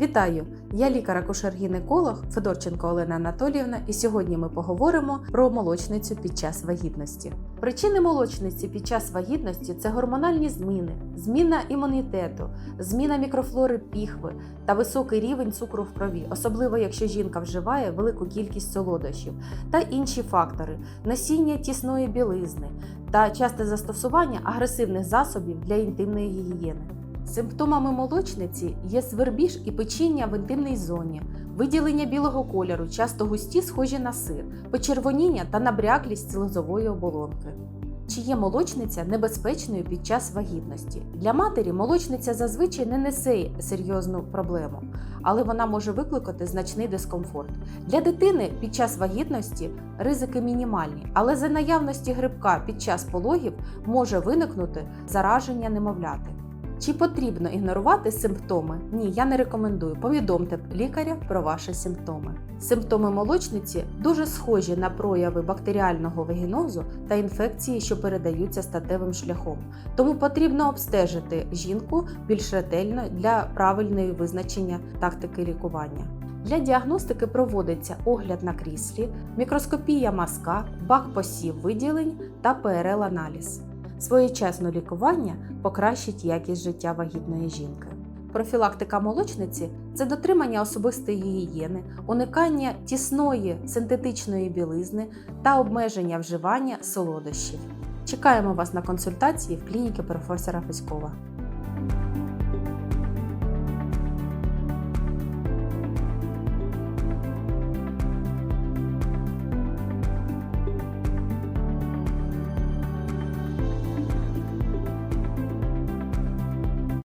Вітаю! Я лікар-акушер-гінеколог Федорченко Олена Анатоліївна, і сьогодні ми поговоримо про молочницю під час вагітності. Причини молочниці під час вагітності це гормональні зміни, зміна імунітету, зміна мікрофлори піхви та високий рівень цукру в крові, особливо якщо жінка вживає велику кількість солодощів, та інші фактори носіння тісної білизни та часте застосування агресивних засобів для інтимної гігієни. Симптомами молочниці є свербіж і печіння в інтимній зоні, виділення білого кольору, часто густі, схожі на сир, почервоніння та набряклість слизової оболонки. Чи є молочниця небезпечною під час вагітності? Для матері молочниця зазвичай не несе серйозну проблему, але вона може викликати значний дискомфорт. Для дитини під час вагітності ризики мінімальні, але за наявності грибка під час пологів може виникнути зараження немовляти. Чи потрібно ігнорувати симптоми? Ні, я не рекомендую. Повідомте лікаря про ваші симптоми. Симптоми молочниці дуже схожі на прояви бактеріального вагінозу та інфекції, що передаються статевим шляхом. Тому потрібно обстежити жінку більш ретельно для правильної визначення тактики лікування. Для діагностики проводиться огляд на кріслі, мікроскопія мазка, бак посів виділень та ПРЛ-аналіз. Своєчасне лікування покращить якість життя вагітної жінки. Профілактика молочниці це дотримання особистої гігієни, уникання тісної синтетичної білизни та обмеження вживання солодощів. Чекаємо вас на консультації в клініки професора Феськова.